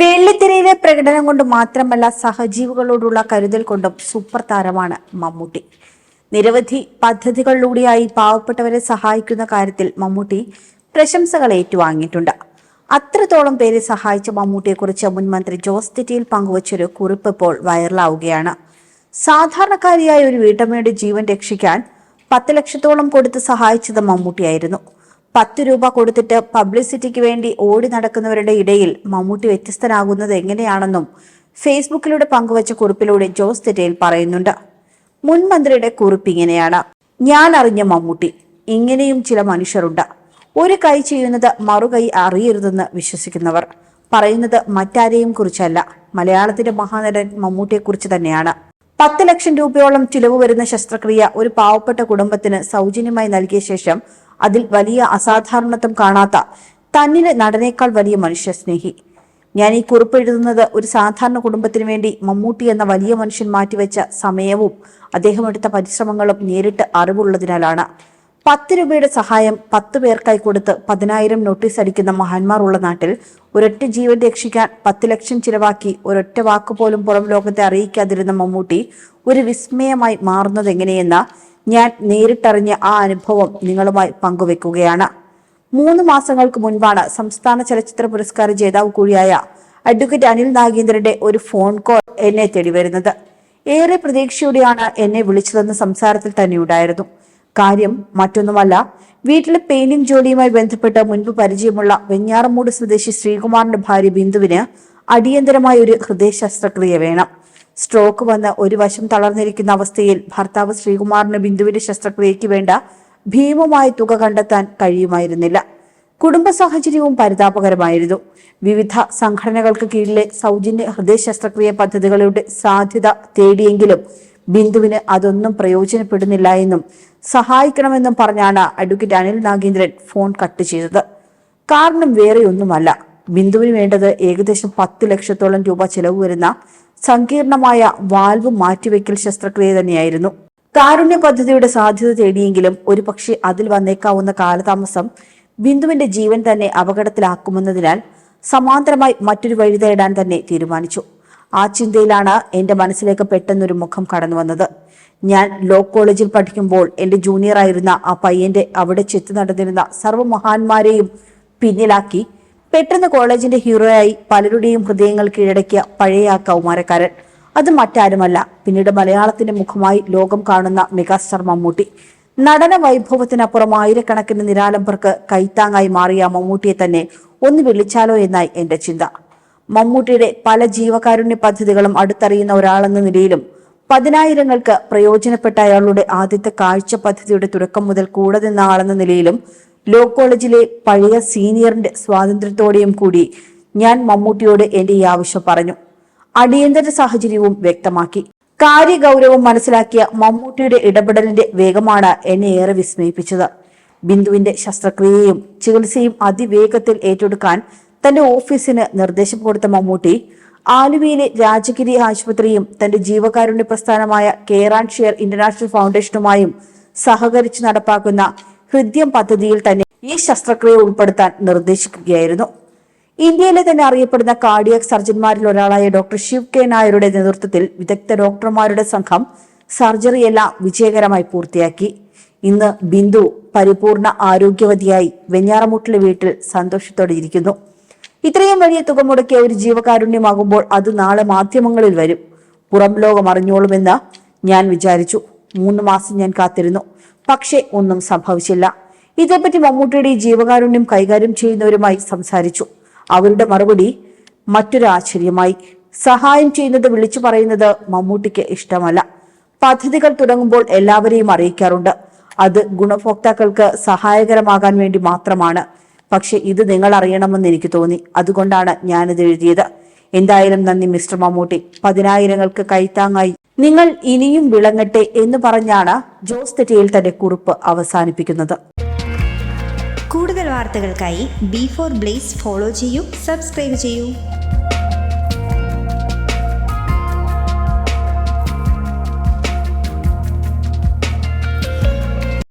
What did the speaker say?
വെള്ളിത്തിരയിലെ പ്രകടനം കൊണ്ട് മാത്രമല്ല സഹജീവികളോടുള്ള കരുതൽ കൊണ്ടും സൂപ്പർ താരമാണ് മമ്മൂട്ടി. നിരവധി പദ്ധതികളിലൂടെയായി പാവപ്പെട്ടവരെ സഹായിക്കുന്ന കാര്യത്തിൽ മമ്മൂട്ടി പ്രശംസകൾ ഏറ്റുവാങ്ങിയിട്ടുണ്ട്. അത്രത്തോളം പേരെ സഹായിച്ച മമ്മൂട്ടിയെക്കുറിച്ച് മുൻ മന്ത്രി ജോസ് തെറ്റിയിൽ പങ്കുവച്ചൊരു കുറിപ്പ് ഇപ്പോൾ വൈറലാവുകയാണ്. സാധാരണക്കാരിയായ ഒരു വീട്ടമ്മയുടെ ജീവൻ രക്ഷിക്കാൻ പത്ത് ലക്ഷത്തോളം കൊടുത്ത് സഹായിച്ചത് മമ്മൂട്ടിയായിരുന്നു. പത്ത് രൂപ കൊടുത്തിട്ട് പബ്ലിസിറ്റിക്ക് വേണ്ടി ഓടി നടക്കുന്നവരുടെ ഇടയിൽ മമ്മൂട്ടി വ്യത്യസ്തനാകുന്നത് എങ്ങനെയാണെന്നും ഫേസ്ബുക്കിലൂടെ പങ്കുവച്ച കുറിപ്പിലൂടെ ജോസ് തെറ്റയിൽ പറയുന്നുണ്ട്. മുൻ മന്ത്രിയുടെ കുറിപ്പ് ഇങ്ങനെയാണ്. ഞാൻ അറിഞ്ഞ മമ്മൂട്ടി. ഇങ്ങനെയും ചില മനുഷ്യരുണ്ട്. ഒരു കൈ ചെയ്യുന്നത് മറുകൈ അറിയരുതെന്ന് വിശ്വസിക്കുന്നവർ. പറയുന്നത് മറ്റാരെയും കുറിച്ചല്ല. മലയാളത്തിന്റെ മഹാനടൻ മമ്മൂട്ടിയെക്കുറിച്ച് തന്നെയാണ്. പത്ത് ലക്ഷം രൂപയോളം ചിലവ് വരുന്ന ശസ്ത്രക്രിയ ഒരു പാവപ്പെട്ട കുടുംബത്തിന് സൗജന്യമായി നൽകിയ ശേഷം അതിൽ വലിയ അസാധാരണത്വം കാണാത്ത തന്നിലെ നടനേക്കാൾ വലിയ മനുഷ്യസ്നേഹി. ഞാൻ ഈ കുറിപ്പ് എഴുതുന്നത് ഒരു സാധാരണ കുടുംബത്തിന് വേണ്ടി മമ്മൂട്ടി എന്ന വലിയ മനുഷ്യൻ മാറ്റിവെച്ച സമയവും അദ്ദേഹം എടുത്ത പരിശ്രമങ്ങളും നേരിട്ട് അറിവുള്ളതിനാലാണ്. പത്ത് രൂപയുടെ സഹായം പത്ത് പേർക്കായി കൊടുത്ത് പതിനായിരം നോട്ടീസ് അടിക്കുന്ന മഹാന്മാർ ഉള്ള നാട്ടിൽ ഒരൊറ്റ ജീവൻ രക്ഷിക്കാൻ പത്ത് ലക്ഷം ചിലവാക്കി ഒരൊറ്റ വാക്കുപോലും പുറം ലോകത്തെ അറിയിക്കാതിരുന്ന മമ്മൂട്ടി ഒരു വിസ്മയമായി മാറുന്നത് എങ്ങനെയെന്ന ഞാൻ നേരിട്ടറിഞ്ഞ ആ അനുഭവം നിങ്ങളുമായി പങ്കുവെക്കുകയാണ്. മൂന്ന് മാസങ്ങൾക്ക് മുൻപാണ് സംസ്ഥാന ചലച്ചിത്ര പുരസ്കാര ജേതാവ് കൂടിയായ അഡ്വക്കേറ്റ് അനിൽ നാഗേന്ദ്രന്റെ ഒരു ഫോൺ കോൾ എന്നെ തേടി വരുന്നത്. ഏറെ പ്രതീക്ഷയോടെയാണ് എന്നെ വിളിച്ചതെന്ന് സംസാരത്തിൽ തന്നെ ഉണ്ടായിരുന്നു. കാര്യം മറ്റൊന്നുമല്ല വീട്ടിലെ പെയിന്റിംഗ് ജോലിയുമായി ബന്ധപ്പെട്ട് മുൻപ് പരിചയമുള്ള വെഞ്ഞാറമൂട് സ്വദേശി ശ്രീകുമാറിന്റെ ഭാര്യ ബിന്ദുവിന് അടിയന്തരമായ ഒരു ഹൃദയ ശസ്ത്രക്രിയ വേണം. സ്ട്രോക്ക് വന്ന് ഒരു വശം തളർന്നിരിക്കുന്ന അവസ്ഥയിൽ ഭർത്താവ് ശ്രീകുമാറിന് ബിന്ദുവിന്റെ ശസ്ത്രക്രിയയ്ക്ക് വേണ്ട ഭീമമായ തുക കണ്ടെത്താൻ കഴിയുമായിരുന്നില്ല. കുടുംബ സാഹചര്യവും പരിതാപകരമായിരുന്നു. വിവിധ സംഘടനകൾക്ക് കീഴിലെ സൗജന്യ ഹൃദയ ശസ്ത്രക്രിയ പദ്ധതികളുടെ സാധ്യത തേടിയെങ്കിലും ബിന്ദുവിന് അതൊന്നും പ്രയോജനപ്പെടുന്നില്ല എന്നും സഹായിക്കണമെന്നും പറഞ്ഞാണ് advocate Anil Nagendran phone cut ചെയ്തത്. കാരണം വേറെയൊന്നുമല്ല. ബിന്ദുവിന് വേണ്ടത് ഏകദേശം പത്ത് ലക്ഷത്തോളം രൂപ ചെലവ് വരുന്ന സങ്കീർണമായ വാൽവ് മാറ്റിവെക്കൽ ശസ്ത്രക്രിയ തന്നെയായിരുന്നു. കാരുണ്യ പദ്ധതിയുടെ സാധ്യത തേടിയെങ്കിലും ഒരു പക്ഷേ അതിൽ വന്നേക്കാവുന്ന കാലതാമസം ബിന്ദുവിന്റെ ജീവൻ തന്നെ അപകടത്തിലാക്കുമെന്നതിനാൽ സമാന്തരമായി മറ്റൊരു വഴി തേടാൻ തന്നെ തീരുമാനിച്ചു. ആ ചിന്തയിലാണ് എന്റെ മനസ്സിലേക്ക് പെട്ടെന്നൊരു മുഖം കടന്നു വന്നത് ഞാൻ ലോ കോളേജിൽ പഠിക്കുമ്പോൾ എന്റെ ജൂനിയർ ആയിരുന്ന ആ പയ്യന്റെ അവിടെ ചെത്തി നടന്നിരുന്ന സർവമഹാന്മാരെയും പിന്നിലാക്കി പെട്ടെന്ന് കോളേജിന്റെ ഹീറോയായി പലരുടെയും ഹൃദയങ്ങൾ കീഴടക്കിയ പഴയ ആ കൗമാരക്കാരൻ. അത് മറ്റാരുമല്ല. പിന്നീട് മലയാളത്തിന്റെ മുഖമായി ലോകം കാണുന്ന മെഗാസ്റ്റാർ മമ്മൂട്ടി. നടന വൈഭവത്തിനപ്പുറം ആയിരക്കണക്കിന് നിരാലംബർക്ക് കൈത്താങ്ങായി മാറിയ മമ്മൂട്ടിയെ തന്നെ ഒന്ന് വിളിച്ചാലോ എന്നായി എന്റെ ചിന്ത. മമ്മൂട്ടിയുടെ പല ജീവകാരുണ്യ പദ്ധതികളും അടുത്തറിയുന്ന ഒരാളെന്ന നിലയിലും പതിനായിരങ്ങൾക്ക് പ്രയോജനപ്പെട്ട അയാളുടെ ആദ്യത്തെ കാഴ്ച പദ്ധതിയുടെ തുടക്കം മുതൽ കൂടെ നിന്ന ആളെന്ന നിലയിലും ലോ കോളേജിലെ പഴയ സീനിയറിന്റെ സ്വാതന്ത്ര്യത്തോടെയും കൂടി ഞാൻ മമ്മൂട്ടിയോട് എന്റെ ഈ ആവശ്യം പറഞ്ഞു. അടിയന്തര സാഹചര്യവും വ്യക്തമാക്കി. കാര്യഗൗരവം മനസ്സിലാക്കിയ മമ്മൂട്ടിയുടെ ഇടപെടലിന്റെ വേഗമാണ് എന്നെ ഏറെ വിസ്മയിപ്പിച്ചത്. ബിന്ദുവിന്റെ ശസ്ത്രക്രിയയും ചികിത്സയും അതിവേഗത്തിൽ ഏറ്റെടുക്കാൻ തന്റെ ഓഫീസിന് നിർദ്ദേശം കൊടുത്ത മമ്മൂട്ടി ആലുവയിലെ രാജഗിരി ആശുപത്രിയും തന്റെ ജീവകാരുണ്യ പ്രസ്ഥാനമായ കെയർ ആൻഡ് ഷെയർ ഇന്റർനാഷണൽ ഫൗണ്ടേഷനുമായും സഹകരിച്ച് നടപ്പാക്കുന്ന ഹൃദ്യം പദ്ധതിയിൽ തന്നെ ഈ ശസ്ത്രക്രിയ ഉൾപ്പെടുത്താൻ നിർദ്ദേശിക്കുകയായിരുന്നു. ഇന്ത്യയിലെ തന്നെ അറിയപ്പെടുന്ന കാർഡിയക് സർജന്മാരിൽ ഒരാളായ ഡോക്ടർ ശിവ് കെ നായരുടെ നേതൃത്വത്തിൽ വിദഗ്ധ ഡോക്ടർമാരുടെ സംഘം സർജറിയെല്ലാം വിജയകരമായി പൂർത്തിയാക്കി. ഇന്ന് ബിന്ദു പരിപൂർണ ആരോഗ്യവതിയായി വെഞ്ഞാറമൂട്ടിലെ വീട്ടിൽ സന്തോഷത്തോടെ ഇരിക്കുന്നു. ഇത്രയും വലിയ തുക മുടക്കിയ ഒരു ജീവകാരുണ്യമാകുമ്പോൾ അത് നാളെ മാധ്യമങ്ങളിൽ വരും. പുറം ലോകം അറിഞ്ഞോളുമെന്ന് ഞാൻ വിചാരിച്ചു. മൂന്ന് മാസം ഞാൻ കാത്തിരുന്നു. പക്ഷേ ഒന്നും സംഭവിച്ചില്ല. ഇതേപ്പറ്റി മമ്മൂട്ടിയുടെ ജീവകാരുണ്യം കൈകാര്യം ചെയ്യുന്നവരുമായി സംസാരിച്ചു. അവരുടെ മറുപടി മറ്റൊരു ആശ്ചര്യമായി. സഹായം ചെയ്യുന്നത് വിളിച്ചു പറയുന്നത് മമ്മൂട്ടിക്ക് ഇഷ്ടമല്ല. പദ്ധതികൾ തുടങ്ങുമ്പോൾ എല്ലാവരെയും അറിയിക്കാറുണ്ട്. അത് ഗുണഭോക്താക്കൾക്ക് സഹായകരമാകാൻ വേണ്ടി മാത്രമാണ്. പക്ഷെ ഇത് നിങ്ങൾ അറിയണമെന്ന് എനിക്ക് തോന്നി. അതുകൊണ്ടാണ് ഞാനിത് എഴുതിയത്. എന്തായാലും നന്ദി മിസ്റ്റർ മമ്മൂട്ടി. പതിനായിരങ്ങൾക്ക് കൈത്താങ്ങായി. നിങ്ങൾ ഇനിയും വിളങ്ങട്ടെ എന്ന് പറഞ്ഞാണ് ജോസ് തെറ്റിയിൽ തന്റെ കുറിപ്പ് അവസാനിപ്പിക്കുന്നത്. കൂടുതൽ വാർത്തകൾക്കായി ബി ഫോർ ബ്ലേസ് ഫോളോ ചെയ്യൂ സബ്സ്ക്രൈബ് ചെയ്യൂ.